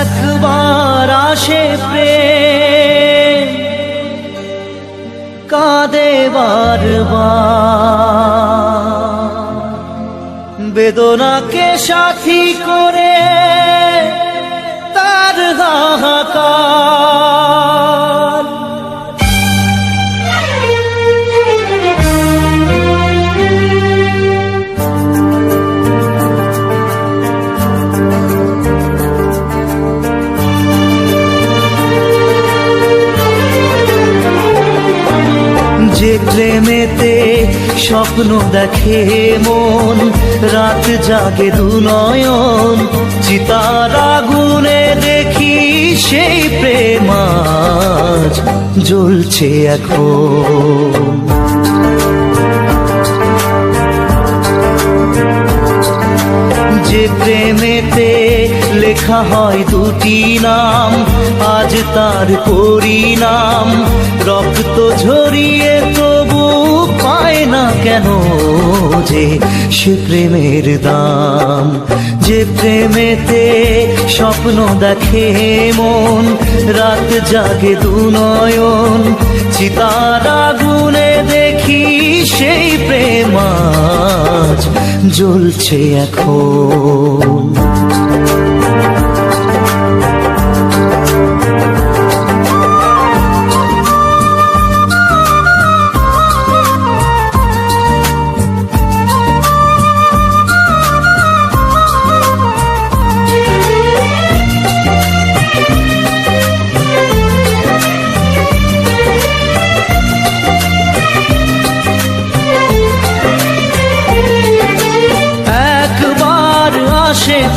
একবার আসে প্রে কাঁদে বারবার। বেদনাকে সাথী করে তার হাহাকার। প্রেমেতে স্বপ্ন দেখে মন, রাত জাগে দু নয়ন। চিতার আগুনে দেখি সেই প্রেমাজ জ্বলছে এখন। যে প্রেমেতে লেখা হয় দুটি নাম, আজ তার পরিণাম। রক্ত ঝরিয়ে না কেন যে সে প্রেমের দাম? যে প্রেমেতে স্বপ্ন দেখে মন, রাত জাগে দু নয়ন। চিতার আগুনে দেখি সেই প্রেমাজ জ্বলছে এখন।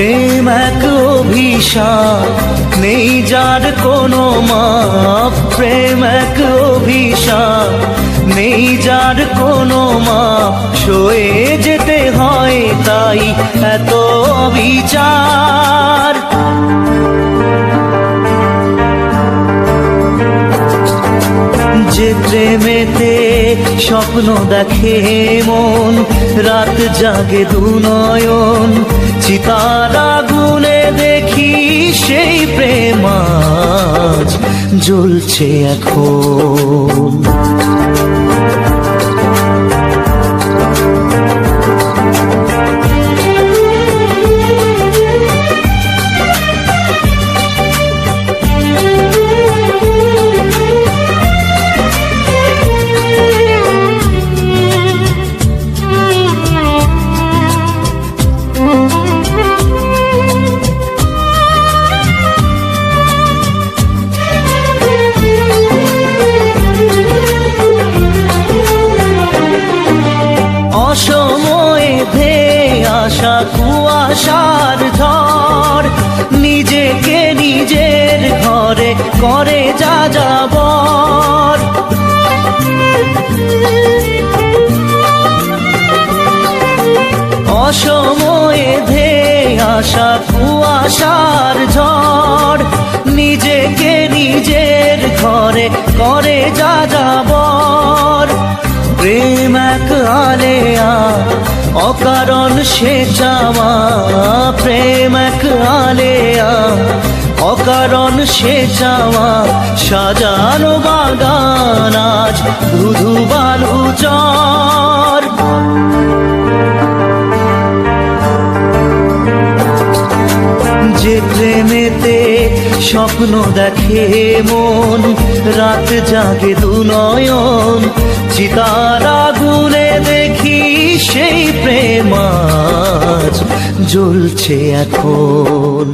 প্রেম এক অভিশাপ, নেই যার কোনো মাপ। প্রেম এক অভিশাপ, নেই যার কোনো মাপ। সয়ে যেতে হয় তাই এত বিচার যে প্রেমেতে স্বপ্ন দেখে মন রাত জাগে দু নয়ন। চিতারা গুনে দেখি সেই প্রেমাজ জ্বলছে এখন। নিজেকে নিজের ঘরে করে যা যাবর অসময়ে ধে আসা কুয়াশার ঝড়, নিজেকে নিজের ঘরে করে যা যাবর প্রেম এক আলেয়া, অকারণ সে চাওয়া সে চাওয়া সাজানো বাগান আজ ধুধু বালু চর যে প্রেমেতে স্বপ্ন দেখে মন, রাত জাগে দু নয়ন। চিতার আগুনে দেখি সেই প্রেমাজ জ্বলছে এখন।